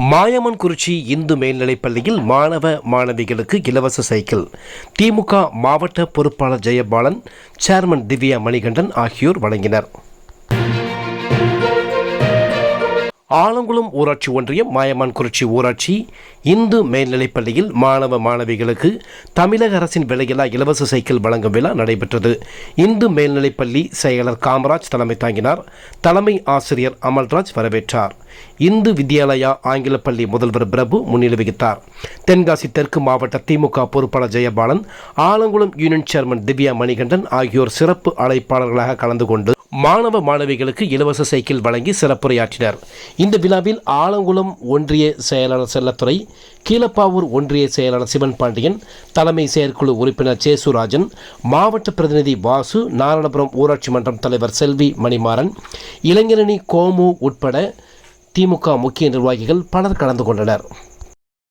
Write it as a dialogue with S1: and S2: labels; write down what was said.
S1: மாயமன்குறிச்சி இந்து மேல்நிலைப் பள்ளியில் மாணவ மாணவிகளுக்கு இலவச சைக்கிள். திமுக மாவட்ட பொறுப்பாளர் ஜெயபாலன் சேர்மன் திவ்யா மணிகண்டன் ஆகியோர் வழங்கினர். ஆலங்குளம் ஊராட்சி ஒன்றியம் மாயமான்குறிச்சி ஊராட்சி இந்து மேல்நிலைப்பள்ளியில் மாணவ மாணவிகளுக்கு தமிழக அரசின் விலையில்லா இலவச சைக்கிள் வழங்கும் விழா நடைபெற்றது. இந்து மேல்நிலைப்பள்ளி செயலர் காமராஜ் தலைமை தாங்கினார். தலைமை ஆசிரியர் அமல்ராஜ் வரவேற்றார். இந்து வித்யாலயா ஆங்கில பள்ளி முதல்வர் பிரபு முன்னிலை வகித்தார். தென்காசி தெற்கு மாவட்ட திமுக பொறுப்பாளர் ஜெயபாலன் ஆலங்குளம் யூனியன் சேர்மன் திவ்யா மணிகண்டன் ஆகியோர் சிறப்பு அழைப்பாளர்களாக கலந்து கொண்டு மாணவ மாணவிகளுக்கு இலவச சைக்கிள் வழங்கி சிறப்புரையாற்றினர். இந்த விழாவில் ஆலங்குளம் ஒன்றிய செயலாளர் செல்லத்துறை கீழப்பாவூர் ஒன்றிய செயலாளர் சிவன் பாண்டியன் தலைமை செயற்குழு உறுப்பினர் சேசுராஜன் மாவட்ட பிரதிநிதி வாசு நாராயணபுரம் ஊராட்சி மன்றம் தலைவர் செல்வி மணிமாறன் இளைஞரணி கோமு உட்பட திமுக முக்கிய நிர்வாகிகள் பலர் கலந்து கொண்டனர்.